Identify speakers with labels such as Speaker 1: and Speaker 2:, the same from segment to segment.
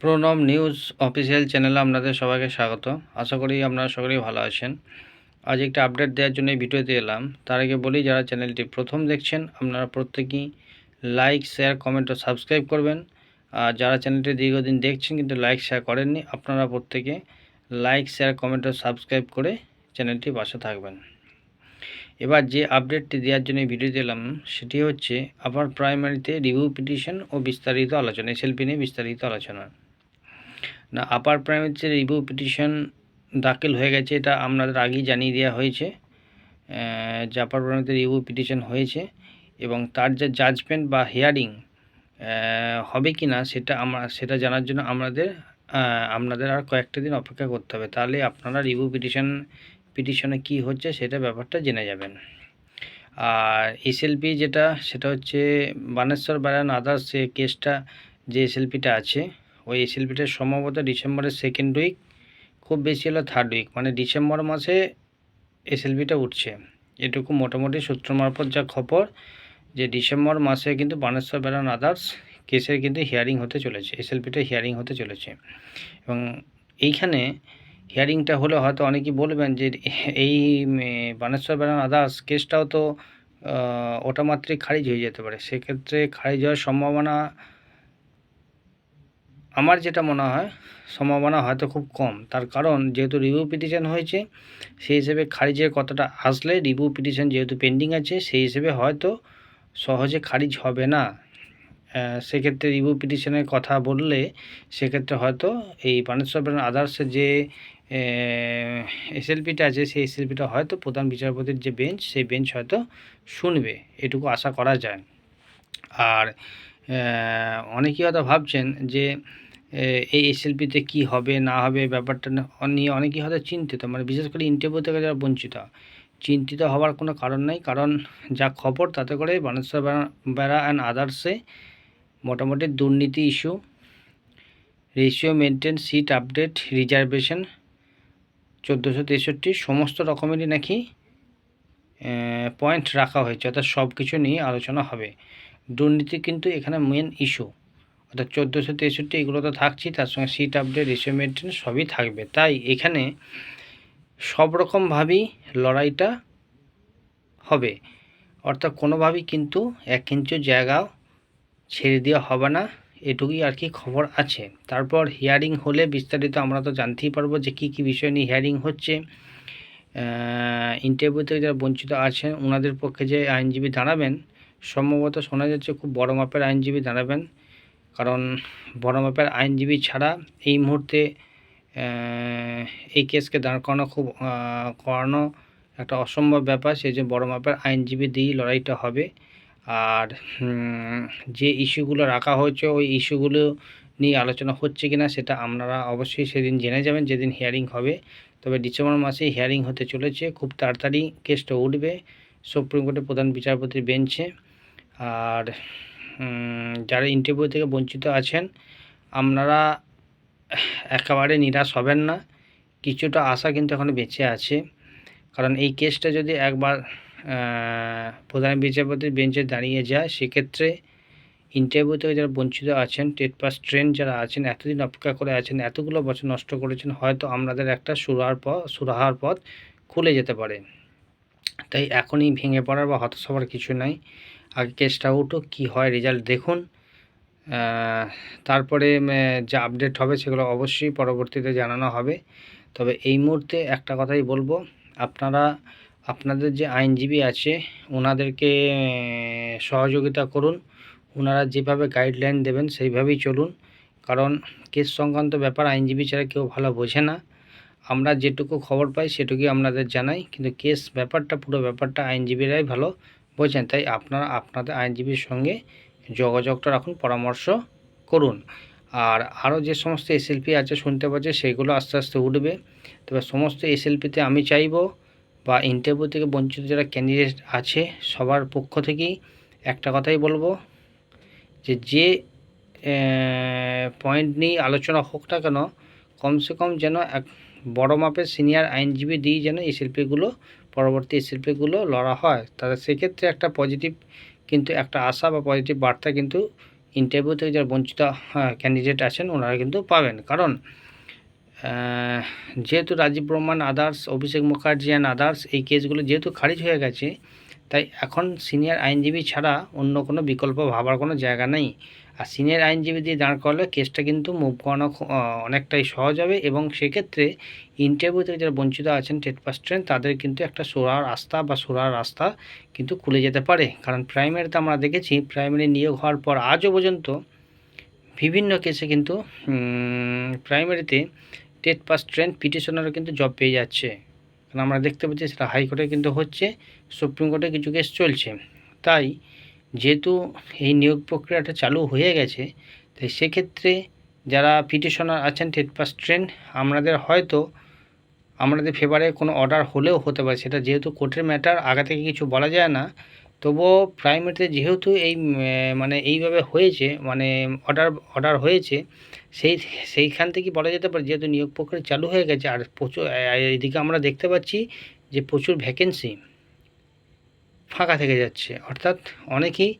Speaker 1: Pranab news official চ্যানেলে আপনাদের সবাইকে স্বাগত। আশা করি আপনারা সকলেই ভালো আছেন। আজ একটা আপডেট দেওয়ার জন্য এই ভিডিওতে এলাম। তার আগে বলি, যারা চ্যানেলটি প্রথম দেখছেন, আপনারা প্রত্যেকেই লাইক, শেয়ার, কমেন্ট ও সাবস্ক্রাইব করবেন। আর যারা চ্যানেলটি দীর্ঘদিন দেখছেন কিন্তু লাইক, শেয়ার করেননি, আপনারা প্রত্যেকে লাইক, শেয়ার, কমেন্ট ও সাবস্ক্রাইব করে চ্যানেলটি পাশে থাকবেন। এবার যে আপডেটটি দেওয়ার জন্য ভিডিও দিলাম সেটি হচ্ছে, আপার প্রাইমারিতে রিভিউ পিটিশন ও বিস্তারিত আলোচনা, এসএলপি নিয়ে বিস্তারিত আলোচনা। না আপার প্রাইমারিতে রিভিউ পিটিশন দাখিল হয়ে গেছে, এটা আপনাদের আগেই জানিয়ে দেওয়া হয়েছে। যে আপার প্রাইমারিতে রিভিউ পিটিশন হয়েছে এবং তার যে জাজমেন্ট বা হিয়ারিং হবে কি না সেটা আমরা, সেটা জানার জন্য আমাদের আপনাদের আর কয়েকটা দিন অপেক্ষা করতে হবে। তাহলে আপনারা রিভিউ পিটিশন পিটিশনে কি হচ্ছে সেটা ব্যাপারটা জেনে যাবেন। আর এসএলপি যেটা, সেটা হচ্ছে বানেশ্বর বারান আদার্স যে কেসটা যে এসএলপিটা আছে ওই এসএলপিটা সম্ভবত ডিসেম্বরের সেকেন্ড উইক খুব বেশি হলো থার্ড উইক মানে ডিসেম্বর মাসে এসএলপিটা উঠছে। এটুকু মোটামুটি সূত্র মারফত যা খবর, যে ডিসেম্বর মাসে কিন্তু বানেশ্বর বেড়ান আদার্স কেসের কিন্তু হিয়ারিং হতে চলেছে এসএলপিটা হিয়ারিং হতে চলেছে। এবং এইখানে হিয়ারিংটা হলে হয়তো অনেকেই বলবেন যে এই বানেশ্বর বেড়ান আদার্স কেসটাও তো ওটা মাত্রই খারিজ হয়ে যেতে পারে। সেক্ষেত্রে খারিজ হওয়ার সম্ভাবনা আমার যেটা মনে হয়, সম্ভাবনা হয়তো খুব কম। তার কারণ, যেহেতু রিভিউ পিটিশন হয়েছে, সেই হিসেবে খারিজের কথাটা আসলে রিভিউ পিটিশন যেহেতু পেন্ডিং আছে, সেই হিসেবে হয়তো সহজে খারিজ হবে না। সেক্ষেত্রে রিভিউ পিটিশনের কথা বললে, সেক্ষেত্রে হয়তো এই বানেশ্বর আদার্সের যে এসএলপিটা আছে, সেই এসএলপিটা হয়তো প্রধান বিচারপতির যে বেঞ্চ সেই বেঞ্চ হয়তো শুনবে। এটুকু আশা করা যায়। আর অনেকেই হয়তো ভাবছেন যে এই এসএলপিতে কি হবে, না হবে ব্যাপারটা নিয়ে অনেকেই হয়তো চিন্তিত। মানে বিশেষ করে ইন্টারভিউ থেকে যারা বঞ্চিত, চিন্তিত হওয়ার কোনো কারণ নেই। কারণ যা খবর, তাতে করে বানেশ্বর বেড়া অ্যান্ড আদার্সে মোটামুটি দুর্নীতি issue ratio maintain seat update reservation চোদ্দোশো তেষট্টি, সমস্ত রকমেরই নাকি পয়েন্ট রাখা হয়েছে। অর্থাৎ সব কিছু নিয়ে আলোচনা হবে। দুর্নীতি কিন্তু এখানে মেন ইস্যু অর্থাৎ চোদ্দোশো তেষট্টি, এগুলো তো থাকছেই, তার সঙ্গে সিট আপডেট রেশিও মেনটেন সবই থাকবে। তাই এখানে সব রকমভাবেই লড়াইটা হবে। অর্থাৎ কোনোভাবেই কিন্তু এক ইঞ্চু জায়গাও ছেড়ে দেওয়া হবে না, এটুকুই আর কি খবর আছে। তারপর হিয়ারিং হলে বিস্তারিত আমরা তো জানতেই পারব যে কী কী বিষয় নিয়ে হিয়ারিং হচ্ছে। ইন্টারভিউ থেকে যারা বঞ্চিত আছেন ওনাদের পক্ষে যে আইনজীবী দাঁড়াবেন, সম্ভবত শোনা যাচ্ছে খুব বড় মাপের আইনজীবী দাঁড়াবেন। কারণ বড় মাপের আইনজীবী ছাড়া এই মুহূর্তে এই কেসকে দাঁড় করানো খুব করানো একটা অসম্ভব ব্যাপার। সেই যে বড় মাপের আইনজীবী দিয়েই লড়াইটা হবে। আর যে ইস্যুগুলো রাখা হয়েছে, ওই ইস্যুগুলো নিয়ে আলোচনা হচ্ছে কিনা সেটা আপনারা অবশ্যই সেদিন জেনে যাবেন, যেদিন হিয়ারিং হবে। তবে ডিসেম্বর মাসে হিয়ারিং হতে চলেছে। খুব তাড়াতাড়ি কেসটা উঠবে। সুপ্রিম কোর্টের প্রধান বিচারপতির বেঞ্চে। আর যারা ইন্টারভিউ থেকে বঞ্চিত আছেন, আপনারা একেবারে নিরাশ হবেন না। কিছুটা আশা কিন্তু এখনও বেঁচে আছে। কারণ এই কেসটা যদি একবার প্রধান বিচারপতির বেঞ্চে দাঁড়িয়ে যায়, সেক্ষেত্রে ইন্টারভিউ থেকে যারা বঞ্চিত আছেন, টেট পাস ট্রেন যারা আছেন, এতদিন অপেক্ষা করে আছেন, এতগুলো বছর নষ্ট করেছেন, হয়তো আপনাদের একটা সুরাহার পথ সুরাহার পথ খুলে যেতে পারে। তাই এখনই ভেঙে পড়ার বা হতাশ হওয়ার কিছু নাই। আগে কেসটা উঠুক, কী হয় রেজাল্ট দেখুন। তারপরে যা আপডেট হবে সেগুলো অবশ্যই পরবর্তীতে জানানো হবে। তবে এই মুহূর্তে একটা কথাই বলব, আপনারা, আপনাদের যে আইনজীবী আছে ওনাদেরকে সহযোগিতা করুন। ওনারা যেভাবে গাইডলাইন দেবেন সেইভাবেই চলুন। কারণ কেস সংক্রান্ত ব্যাপার আইনজীবী ছাড়া কেউ ভালো বোঝে না। আমরা যেটুকু খবর পাই সেটুকুই আপনাদের জানাই। কিন্তু কেস ব্যাপারটা, পুরো ব্যাপারটা আইনজীবীরাই ভালো। বোঝেন তাই আপনারা আপনাদের আইনজীবীর সঙ্গে যোগাযোগটা রাখুন, পরামর্শ করুন। আর আরও যে সমস্ত এসএলপি আছে, শুনতে পাচ্ছে, সেগুলো আস্তে আস্তে উঠবে। তবে সমস্ত এসএলপিতে আমি চাইব বা ইন্টারভিউ থেকে বঞ্চিত যারা ক্যান্ডিডেট আছে, সবার পক্ষ থেকেই একটা কথাই বলব যে যে পয়েন্ট নিয়ে আলোচনা হোক না কেন, কমসে কম যেন এক বড় মাপের সিনিয়র আইনজীবী দিয়ে যেন এই শিল্পীগুলো পরবর্তী শিল্পীগুলো লড়া হয়, তাহলে সেক্ষেত্রে একটা পজিটিভ কিন্তু একটা আশা বা পজিটিভ বার্তা কিন্তু ইন্টারভিউ থেকে যারা বঞ্চিত ক্যান্ডিডেট আছেন, ওনারা কিন্তু পাবেন। কারণ যেহেতু Rajib ব্রহ্মাণ others, Abhishek Mukherjee and others এই কেসগুলো যেহেতু খারিজ হয়ে গেছে, তাই এখন সিনিয়র আইনজীবী ছাড়া অন্য কোনো বিকল্প ভাবার কোনো জায়গা নেই। আর সিনিয়র আইনজীবী দিয়ে দাঁড় করলে কেসটা কিন্তু মুভ করানো অনেকটাই সহজ হবে এবং সেক্ষেত্রে ইন্টারভিউ থেকে যারা বঞ্চিত আছেন টেট পাস ট্রেন তাদের কিন্তু একটা সোরার রাস্তা বা সোরার রাস্তা কিন্তু খুলে যেতে পারে। কারণ প্রাইমারিতে আমরা দেখেছি প্রাইমারি নিয়োগ হওয়ার পর আজও পর্যন্ত বিভিন্ন কেসে কিন্তু প্রাইমারিতে টেট পাস ট্রেন পিটিশনারও কিন্তু জব পেয়ে যাচ্ছে। কারণ আমরা দেখতে পাচ্ছি সেটা হাইকোর্টে কিন্তু হচ্ছে সুপ্রিম কোর্টে কিছু কেস চলছে। তাই যেহেতু এই নিয়োগ প্রক্রিয়াটা চালু হয়ে গেছে তাই সেক্ষেত্রে যারা পিটিশনার আছেন টেট পাস ট্রেন আমাদের হয়তো আমাদের ফেভারে কোনো অর্ডার হলেও হতে পারে। সেটা যেহেতু কোর্টের ম্যাটার আগে থেকে কিছু বলা যায় না। তবুও প্রাইমারিতে যেহেতু এই মানে এইভাবে হয়েছে মানে অর্ডার অর্ডার হয়েছে সেই সেইখান থেকে বলা যেতে পারে যেহেতু নিয়োগ প্রক্রিয়া চালু হয়ে গেছে আর প্রচুর আহ, এইদিকে আমরা দেখতে পাচ্ছি যে প্রচুর ভ্যাকেন্সি ফাঁকা থেকে যাচ্ছে। অর্থাৎ অনেকেই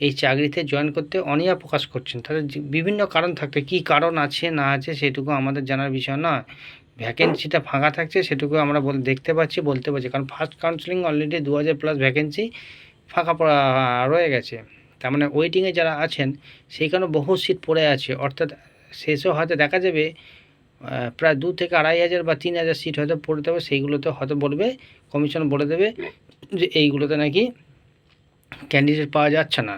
Speaker 1: এই চাকরিতে জয়েন করতে অনীহা প্রকাশ করছেন। তাদের বিভিন্ন কারণ থাকতে, কী কারণ আছে, না আছে, সেটুকু আমাদের জানার বিষয় নয়। ভ্যাকেন্সিটা ফাঁকা থাকছে, সেটুকু আমরা বল, দেখতে পাচ্ছি, বলতে পারছি। কারণ ফার্স্ট কাউন্সিলিং অলরেডি দু হাজার প্লাস ভ্যাকেন্সি ফাঁকা রয়ে গেছে। তার মানে ওয়েটিংয়ে যারা আছেন, সেইখানে বহু সিট পড়ে আছে। অর্থাৎ শেষও হয়তো দেখা যাবে প্রায় দু থেকে আড়াই হাজার বা তিন হাজার সিট হয়তো পড়ে দেবে সেইগুলোতে হয়তো বলবে কমিশন বলে দেবে। যে এইগুলোতে নাকি ক্যান্ডিডেট পাওয়া যাচ্ছে না।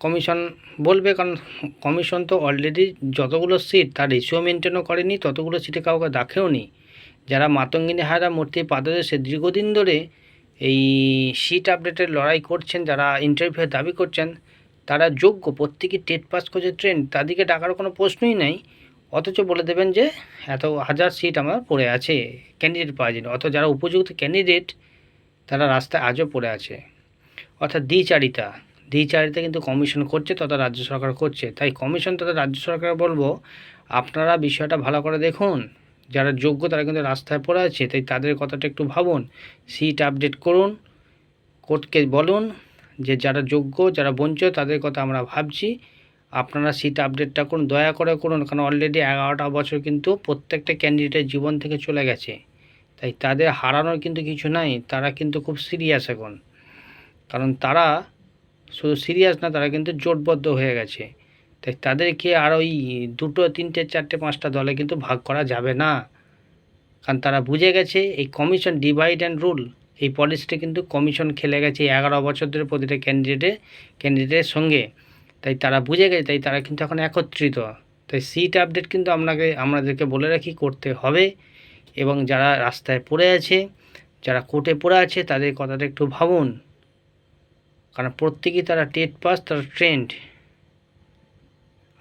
Speaker 1: কমিশন বলবে কারণ কমিশন তো অলরেডি যতগুলো সিট তার রেশিও মেনটেনও করেনি, ততগুলো সিটে কাউকে দেখেও নি। যারা মাতঙ্গিনী হারা মূর্তি পাদদেশে দীর্ঘদিন ধরে এই সিট আপডেটের লড়াই করছেন, যারা ইন্টারভিউ দাবি করছেন, তারা যোগ্য, প্রত্যেকে টেট পাস করছে ট্রেন তাদেরকে ডাকার কোনো প্রশ্নই নাই। অথচ বলে দেবেন যে এত হাজার সিট আমার পড়ে আছে ক্যান্ডিডেট পাওয়া যায়নি। অথচ যারা উপযুক্ত ক্যান্ডিডেট তারা রাস্তায় আজও পড়ে আছে। অর্থাৎ দ্বিচারিতা। দ্বিচারিতা কিন্তু কমিশন করছে তথা রাজ্য সরকার করছে। তাই কমিশন তথা রাজ্য সরকার বলব, আপনারা বিষয়টা ভালো করে দেখুন। যারা যোগ্য তারা কিন্তু রাস্তায় পড়ে আছে, তাই তাদের কথাটা একটু ভাবুন। সিট আপডেট করুন, কোর্টকে বলুন যে যারা যোগ্য, যারা বঞ্চিত, তাদের কথা আমরা ভাবছি। আপনারা সিট আপডেটটা করুন, দয়া করে করুন, কারণ অলরেডি এগারোটা বছর কিন্তু প্রত্যেকটা ক্যান্ডিডেটের জীবন থেকে চলে গেছে। তাই তাদের হারানোর কিন্তু কিছু নাই, তারা কিন্তু খুব সিরিয়াস এখন। কারণ তারা শুধু সিরিয়াস না, তারা কিন্তু জোটবদ্ধ হয়ে গেছে। তাই তাদেরকে আর ওই দুটো, তিনটে, চারটে, পাঁচটা দলে কিন্তু ভাগ করা যাবে না। কারণ তারা বুঝে গেছে, এই কমিশন ডিভাইড অ্যান্ড রুল এই পলিসিটা কিন্তু কমিশন খেলে গেছে এগারো বছর ধরে প্রতিটা ক্যান্ডিডেটে ক্যান্ডিডেটের সঙ্গে। তাই তারা বুঝে গেছে, তাই তারা কিন্তু এখন একত্রিত। তাই সিট আপডেট কিন্তু আপনাকে, আমাদেরকে বলে রাখি, করতে হবে। এবং যারা রাস্তায় পড়ে আছে, যারা কোর্টে পড়ে আছে, তাদের কথাটা একটু ভাবুন। কারণ প্রত্যেকেই তারা টেট পাস, তারা ট্রেন্ড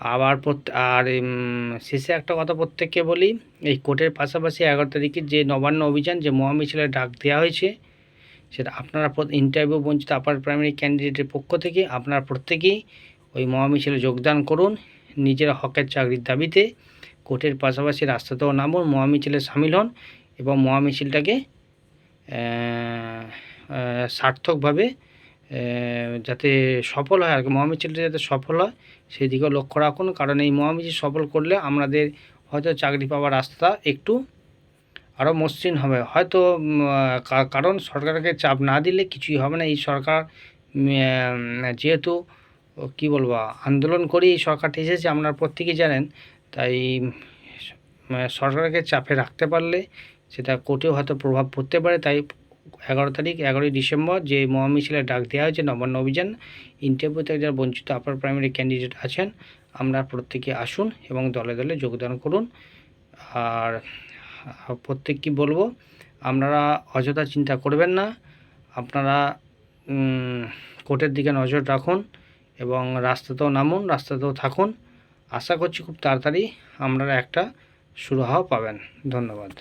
Speaker 1: আবার আর শেষে একটা কথা প্রত্যেককে বলি, এই কোর্টের পাশাপাশি এগারো তারিখে যে নবান্ন অভিযান, যে মহামিছিলের ডাক দেওয়া হয়েছে, সেটা আপনারা ইন্টারভিউ বঞ্চিত আপার প্রাইমারি ক্যান্ডিডেটের পক্ষ থেকে আপনারা প্রত্যেকেই ওই মহামিছিলে যোগদান করুন। নিজের হকের চাকরির দাবিতে কোর্টের পাশাপাশি রাস্তাতেও নামুন মহামিছিলে সামিল হন এবং মহামিছিলটাকে সার্থকভাবে যাতে সফল হয় আর কি। মহামিছিলটা যাতে সফল হয় সেই দিকেও লক্ষ্য রাখুন। কারণ এই মহামিছিল সফল করলে আমাদের হয়তো চাকরি পাওয়ার রাস্তা একটু আরও মসৃণ হবে। হয়তো কারণ সরকারকে চাপ না দিলে কিছুই হবে না। এই সরকার যেহেতু, কী বলব, আন্দোলন করে এই সরকারটা এসেছে, আপনারা প্রত্যেকেই জানেন তাই সরকারকে চাপে রাখতে পারলে সেটা কোর্টেও হয়তো প্রভাব পড়তে পারে। তাই এগারো তারিখ, এগারোই ডিসেম্বর যে মহামিছিলের ডাক দেওয়া হয়েছে, নবান্ন অভিযান ইন্টারভিউ থেকে যারা বঞ্চিত আপার প্রাইমারি ক্যান্ডিডেট আছেন, আমরা প্রত্যেকে আসুন এবং দলে দলে যোগদান করুন। আর আর প্রত্যেক বলব, আপনারা অযথা চিন্তা করবেন না। আপনারা কোর্টের দিকে নজর রাখুন এবং রাস্তাতেও নামুন, রাস্তাতেও থাকুন। আশা করছি খুব তাড়াতাড়ি আপনারা একটা সুরাহাও পাবেন। ধন্যবাদ।